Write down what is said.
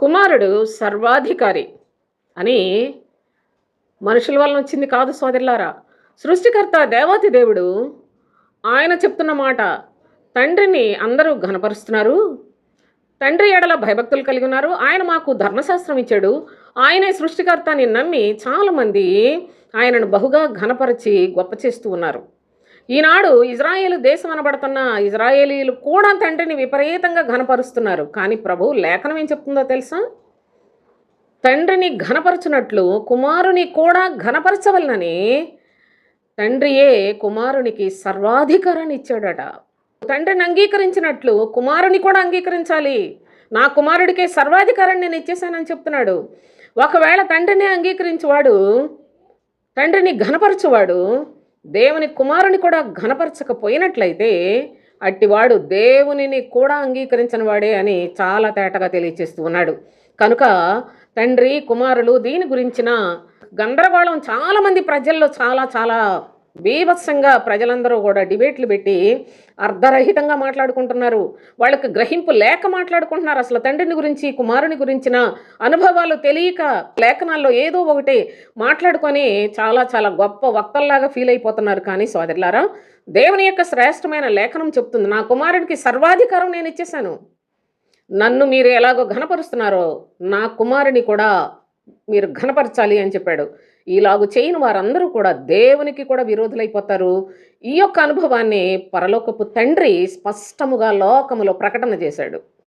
కుమారుడు సర్వాధికారి అని మనుషుల వలన వచ్చింది కాదు సోదరులారా. సృష్టికర్త దేవాతి దేవుడు ఆయన చెప్తున్న మాట తండ్రిని అందరూ ఘనపరుస్తున్నారు. తండ్రి ఎడల భయభక్తులు కలిగి ఉన్నారు. ఆయన మాకు ధర్మశాస్త్రం ఇచ్చాడు. ఆయనే సృష్టికర్తని నమ్మి చాలామంది ఆయనను బహుగా ఘనపరిచి గొప్ప చేస్తూ ఉన్నారు. ఈనాడు ఇజ్రాయేల్ దేశం అనబడుతున్న ఇజ్రాయేలీలు కూడా తండ్రిని విపరీతంగా ఘనపరుస్తున్నారు. కానీ ప్రభు లేఖనం ఏం చెప్తుందో తెలుసా? తండ్రిని ఘనపరచునట్లు కుమారుని కూడా ఘనపరచవలనని తండ్రియే కుమారునికి సర్వాధికారాన్ని ఇచ్చాడట. తండ్రిని అంగీకరించినట్లు కుమారుని కూడా అంగీకరించాలి. నా కుమారుడికే సర్వాధికారాన్ని నేను ఇచ్చేసానని చెప్తున్నాడు. ఒకవేళ తండ్రిని అంగీకరించేవాడు తండ్రిని ఘనపరచువాడు దేవుని కుమారుని కూడా ఘనపరచకపోయినట్లయితే అట్టివాడు దేవునిని కూడా అంగీకరించిన వాడే అని చాలా తేటగా తెలియచేస్తూ ఉన్నాడు. కనుక తండ్రి కుమారులు దీని గురించిన గందరగోళం చాలామంది ప్రజల్లో చాలా చాలా బీభత్సంగా ప్రజలందరూ కూడా డిబేట్లు పెట్టి అర్ధరహితంగా మాట్లాడుకుంటున్నారు. వాళ్ళకి గ్రహింపు లేక మాట్లాడుకుంటున్నారు. అసలు తండ్రిని గురించి కుమారుని గురించిన అనుభవాలు తెలియక లేఖనాల్లో ఏదో ఒకటి మాట్లాడుకొని చాలా చాలా గొప్ప వక్తల్లాగా ఫీల్ అయిపోతున్నారు. కానీ సోదరులారా దేవుని యొక్క శ్రేష్టమైన లేఖనం చెప్తుంది. నా కుమారుడికి సర్వాధికారం నేను ఇచ్చేశాను. నన్ను మీరు ఎలాగో ఘనపరుస్తున్నారో నా కుమారుని కూడా మీరు ఘనపరచాలి అని చెప్పాడు. ఇలాగు చేయని వారందరూ కూడా దేవునికి కూడా విరోధులైపోతారు. ఈ యొక్క అనుభవాన్ని పరలోకపు తండ్రి స్పష్టముగా లోకములో ప్రకటన చేశాడు.